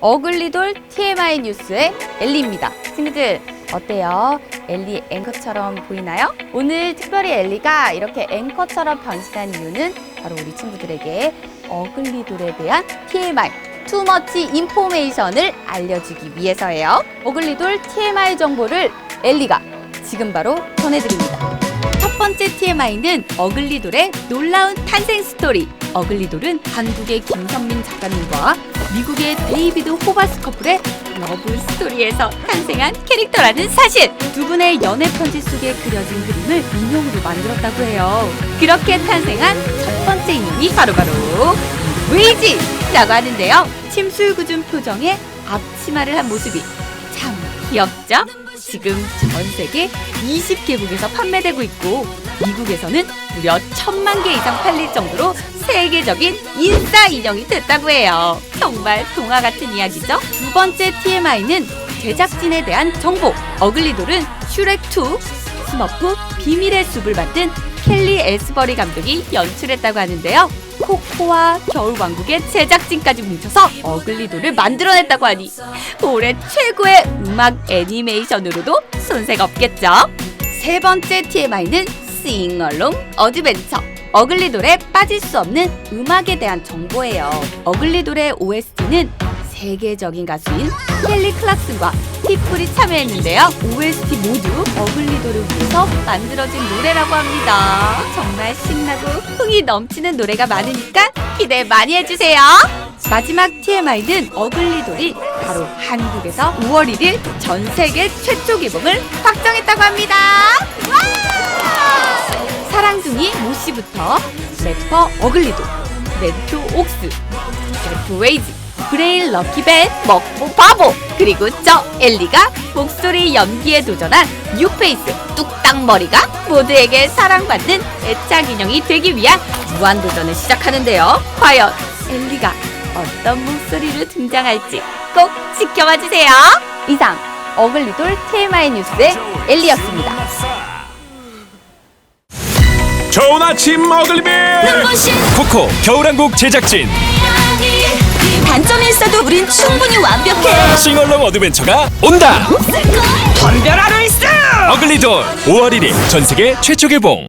어글리돌 TMI 뉴스의 엘리입니다. 친구들 어때요? 엘리 앵커처럼 보이나요? 오늘 특별히 엘리가 이렇게 앵커처럼 변신한 이유는 바로 우리 친구들에게 어글리돌에 대한 TMI 투머치 인포메이션을 알려주기 위해서예요. 어글리돌 TMI 정보를 엘리가 지금 바로 전해드립니다. 첫 번째 TMI는 어글리돌의 놀라운 탄생 스토리. 어글리돌은 한국의 김선민 작가님과 미국의 데이비드 호바스 커플의 러브 스토리에서 탄생한 캐릭터라는 사실. 두 분의 연애 편지 속에 그려진 그림을 인형으로 만들었다고 해요. 그렇게 탄생한 첫 번째 인형이 바로바로 웨이지라고 하는데요. 침술궂은 표정에 앞치마를 한 모습이 참 귀엽죠? 지금 전 세계 20개국에서 판매되고 있고 미국에서는 무려 천만 개 이상 팔릴 정도로 세계적인 인싸 인형이 됐다고 해요. 정말 동화 같은 이야기죠? 두 번째 TMI는 제작진에 대한 정보. 어글리돌은 슈렉2, 스머프, 비밀의 숲을 만든 켈리 에스버리 감독이 연출했다고 하는데요. 코코와 겨울왕국의 제작진까지 뭉쳐서 어글리돌을 만들어냈다고 하니 올해 최고의 음악 애니메이션으로도 손색 없겠죠. 세 번째 TMI는 Along 어드벤처. 어글리돌에 빠질 수 없는 음악에 대한 정보예요. 어글리돌의 OST는 세계적인 가수인 켈리 클락슨과 티플이 참여했는데요. OST 모두 어글리돌을 위해서 만들어진 노래라고 합니다. 정말 신나고 흥이 넘치는 노래가 많으니까 기대 많이 해주세요. 마지막 TMI는 어글리돌이 바로 한국에서 5월 1일 전 세계 최초 개봉을 확정했다고 합니다. 와! 사랑둥이 모씨부터 래퍼 어글리돌, 멘토 옥스, 래프 웨이지, 브레인 럭키벤, 먹보 바보, 그리고 저 엘리가 목소리 연기에 도전한 뉴페이스 뚝딱머리가 모두에게 사랑받는 애착 인형이 되기 위한 무한도전을 시작하는데요. 과연 엘리가 어떤 목소리로 등장할지 꼭 지켜봐 주세요. 이상 어글리돌 TMI 뉴스의 엘리였습니다. 좋은 아침 어글리비 코코 겨울왕국 제작진 단점이 있어도 우린 충분히 완벽해. 싱얼롱 어드벤처가 온다. 덤벼라 루이스! 어글리돌 5월 1일 전 세계 최초 개봉